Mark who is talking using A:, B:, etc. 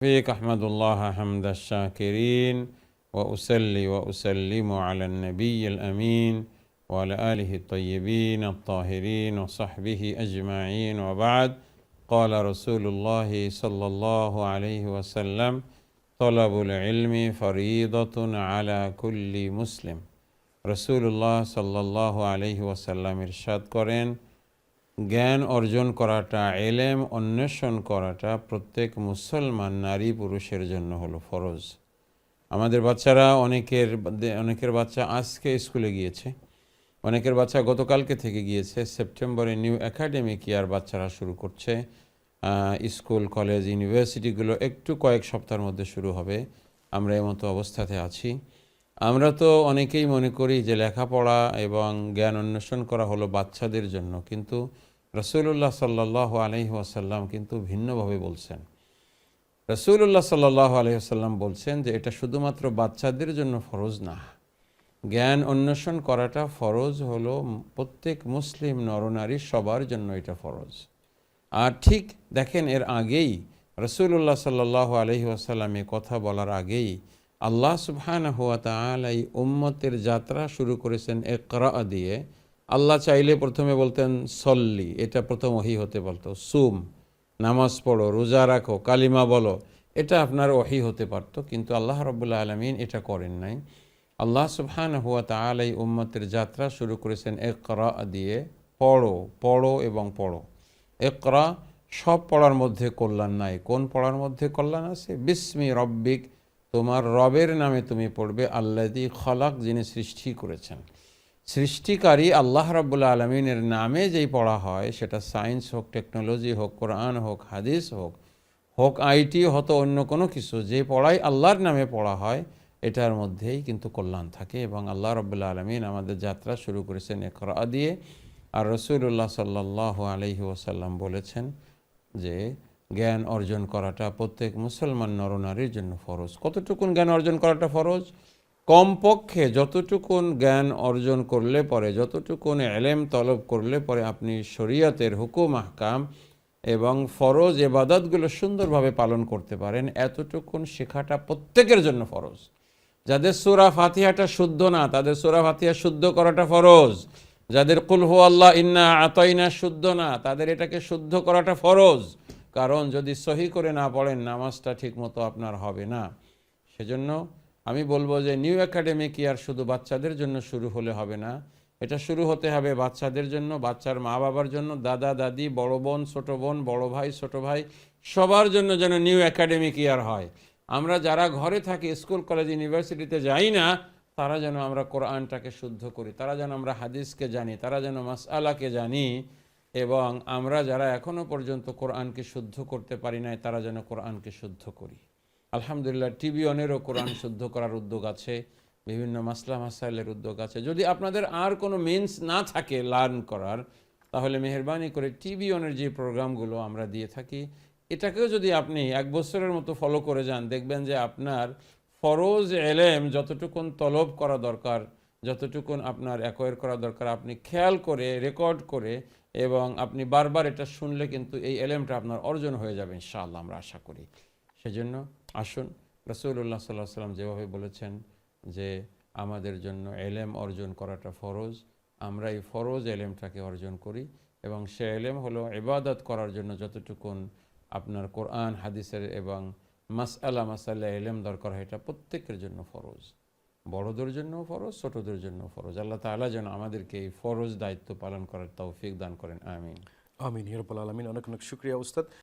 A: فيك أحمد الله حمد الشاكرين وأسلي وأسلم على النبي الأمين وعلى آله الطيبين الطاهرين وصحبه أجمعين وبعد قال رسول الله صلى الله عليه وسلم طلب العلم فريضة على كل مسلم রসুল্লাহ সাল্লাহ আলহি ওয়াসাল্লাম ইরশাদ করেন জ্ঞান অর্জন করাটা, এলেম অন্বেষণ করাটা প্রত্যেক মুসলমান নারী পুরুষের জন্য হলো ফরজ। আমাদের বাচ্চারা অনেকের অনেকের বাচ্চা আজকে স্কুলে গিয়েছে, অনেকের বাচ্চা গতকালকে থেকে গিয়েছে, সেপ্টেম্বরে নিউ একাডেমিক ইয়ার বাচ্চারা শুরু করছে স্কুল, কলেজ, ইউনিভার্সিটিগুলো একটু কয়েক সপ্তাহের মধ্যে শুরু হবে, আমরা এমতো অবস্থাতে আছি। আমরা তো অনেকেই মনে করি যে লেখাপড়া এবং জ্ঞান অন্বেষণ করা হলো বাচ্চাদের জন্য, কিন্তু রসুল্লাহ সাল্লাহ আলহি আসাল্লাম কিন্তু ভিন্নভাবে বলছেন। রসুল্লাহ সাল্লাহ আলহিহাল্লাম বলছেন যে এটা শুধুমাত্র বাচ্চাদের জন্য ফরজ না। জ্ঞান অন্বেষণ করাটা ফরজ হলো প্রত্যেক মুসলিম নরনারী সবার জন্য এটা ফরজ। আর ঠিক দেখেন এর আগেই রসুল্লাহ সাল্লাহ আলহি আসাল্লাম কথা বলার আগেই আল্লাহ সুবহান হুয়া তাআলা এই উম্মতের যাত্রা শুরু করেছেন একরা দিয়ে। আল্লাহ চাইলে প্রথমে বলতেন, সল্লি। এটা প্রথম ওহি হতে বলতো সুম। নামাজ পড়ো, রোজা রাখো, কালিমা বলো। এটা আপনার ওহি হতে পারতো, কিন্তু আল্লাহ রবুল্লা আলমিন এটা করেন নাই। আল্লাহ সুবহান হুয়া তাআলা এই উম্মতের যাত্রা শুরু করেছেন একরা দিয়ে। পড়ো পড়ো এবং পড়ো। একরা সব পড়ার মধ্যে কল্যাণ নাই। কোন পড়ার মধ্যে কল্যাণ আছে? বিস্মি রব্বিক। তোমার রবের নামে তুমি পড়বে আল্লাদি খলাক যিনি সৃষ্টি করেছেন। সৃষ্টিকারী আল্লাহ রাবুল্লা আলমিনের নামে যেই পড়া হয়, সেটা সায়েন্স হোক, টেকনোলজি হোক, কোরআন হোক, হাদিস হোক হোক আইটি, হতো অন্য কোনো কিছু, যে পড়াই আল্লাহর নামে পড়া হয়, এটার মধ্যেই কিন্তু কল্যাণ থাকে এবং আল্লাহ রবুল্লা আলমিন আমাদের যাত্রা শুরু করেছেন একরা দিয়ে। আর রসুল্লাহ সাল্লাহ আলহি ওসাল্লাম বলেছেন যে, জ্ঞান অর্জন করাটা প্রত্যেক মুসলমান নরনারীর জন্য ফরজ। কতটুকুন জ্ঞান অর্জন করাটা ফরজ? কমপক্ষে যতটুকুন জ্ঞান অর্জন করলে পরে, যতটুকুন এলেম তলব করলে পরে আপনি শরীয়তের হুকুম, আহকাম এবং ফরজ এবাদতগুলো সুন্দরভাবে পালন করতে পারেন। এতটুকুন শেখাটা প্রত্যেকের জন্য ফরজ। যাদের সুরা ফাতিহাটা শুদ্ধ না, তাদের সুরা ফাতিহা শুদ্ধ করাটা ফরজ। যাদের কুলহু আল্লাহ ইন্না আতইনা শুদ্ধ না, তাদের এটাকে শুদ্ধ করাটা ফরজ। কারণ যদি সহি করে না পড়েন, নামাজটা ঠিকমতো আপনার হবে না। সেজন্য আমি বলব যে নিউ একাডেমিক ইয়ার শুধু বাচ্চাদের জন্য শুরু হলে হবে না। এটা শুরু হতে হবে বাচ্চাদের জন্য, বাচ্চার মা বাবার জন্য, দাদা, দাদি, বড় বোন, ছোটো বোন, বড় ভাই, ছোট ভাই, সবার জন্য যেন নিউ একাডেমিক ইয়ার হয়। আমরা যারা ঘরে থাকি, স্কুল, কলেজ, ইউনিভার্সিটিতে যাই না, তারা যেন আমরা কোরআনটাকে শুদ্ধ করি, তারা যেন আমরা হাদিসকে জানি, তারা যেন মাসআলাকে জানি এবং আমরা যারা এখনও পর্যন্ত কোরআনকে শুদ্ধ করতে পারি নাই, তারা যেন কোরআনকে শুদ্ধ করি। আলহামদুলিল্লাহ টিভি অনেরও কোরআন শুদ্ধ করার উদ্যোগ আছে, বিভিন্ন মাসলা মাসাইলের উদ্যোগ আছে। যদি আপনাদের আর কোনো মিনস না থাকে লার্ন করার, তাহলে মেহরবানি করে টিভি অনের যে প্রোগ্রামগুলো আমরা দিয়ে থাকি, এটাকেও যদি আপনি এক বছরের মতো ফলো করে যান, দেখবেন যে আপনার ফরজ এলেম যতটুকুন তলব করা দরকার, যতটুকুন আপনার অ্যাকোয়ার করা দরকার, আপনি খেয়াল করে রেকর্ড করে, এবং আপনি বারবার এটা শুনলে কিন্তু এই এলেমটা আপনার অর্জন হয়ে যাবে, ইনশাআল্লাহ আমরা আশা করি। সেজন্য আসুন রসুল্লাহ সাল্লাহ সাল্লাম যেভাবে বলেছেন যে আমাদের জন্য এলেম অর্জন করাটা ফরজ আমরা এই ফরজ এলেমটাকে অর্জন করি এবং সে এলেম হলো এবাদত করার জন্য যতটুকুন আপনার কোরআন, হাদিসের এবং মাস মাসআলা মাসাল্লা এলেম দরকার হয়, এটা প্রত্যেকের জন্য ফরজ। বড়দের জন্য ফরজ, ছোটদের জন্য ফরজ। আল্লাহ তাআলা যেন আমাদেরকে এই ফরজ দায়িত্ব পালন করার তৌফিক দান করেন, আমিন।
B: আমিন হিরবুল আলমিন। অনেক অনেক শুক্রিয়া, উস্তাদ।